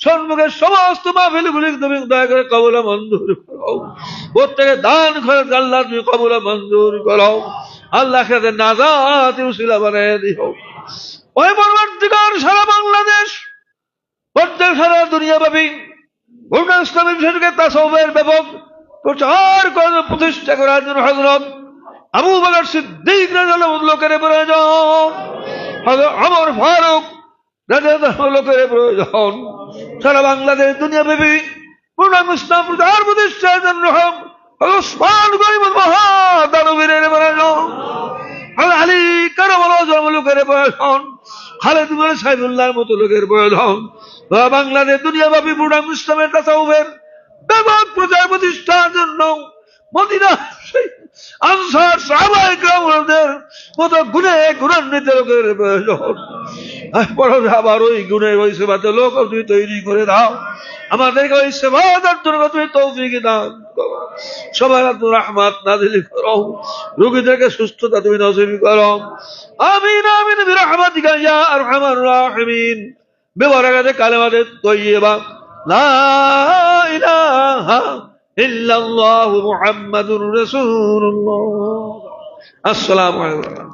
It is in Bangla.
সম্মুখে সমস্ত মাহফিলগুলি তুমি দয়া করে কবল মঞ্জুর করো। প্রত্যেকে দান করে আল্লাহ তুমি কবল মঞ্জুর করো। আল্লাহ খেতে নাজাত উসিলা বানিয়ে দিও। ওই পরবর্তীকার সারা বাংলাদেশ, প্রত্যেক সারা দুনিয়াব্যাপী পূর্ণ ইসলামী বিষয়কে তাসবের ব্যাপক প্রচার করে প্রতিষ্ঠা করার জন্য হজরত আবু বকর সিদ্দিক রাদিয়াল্লাহু লোকের প্রয়োজন। হযরত ওমর ফারুক লোকের প্রয়োজন। সারা বাংলাদেশ দুনিয়া ব্যাপী পূর্ণ ইসলাম প্রচার প্রতিষ্ঠার জন্য ওসমান গরিব মহাদানবীরের প্রয়োজন। লোকের প্রয়োজন। খালেদ সাইফুল্লাহর মতো লোকের প্রয়োজন। বাংলাদেশ দুনিয়াব্যাপী পূর্ণ ইসলামের তাসাউফের ব্যাপক প্রচার প্রতিষ্ঠার জন্য মদিনা আনসার কেরামদের মতো গুণে গুণান্বিত লোকের প্রয়োজন। আবার ওই গুণের ওই সেবাতে লোক, তুমি তৈরি করে দাও। আমাদেরকে ওই জন্য তুমি তৌফিক দান করো। রোগীদেরকে সুস্থতা তুমি নসিব করো। আমিন আমিন, বিরহমাতিকা ইয়া আরহামার রাহিমিন। বেবারাকাতে কালেমাতে তৈয়বা। লা ইলাহা ইল্লাল্লাহু আসসালামু আলাইকুম।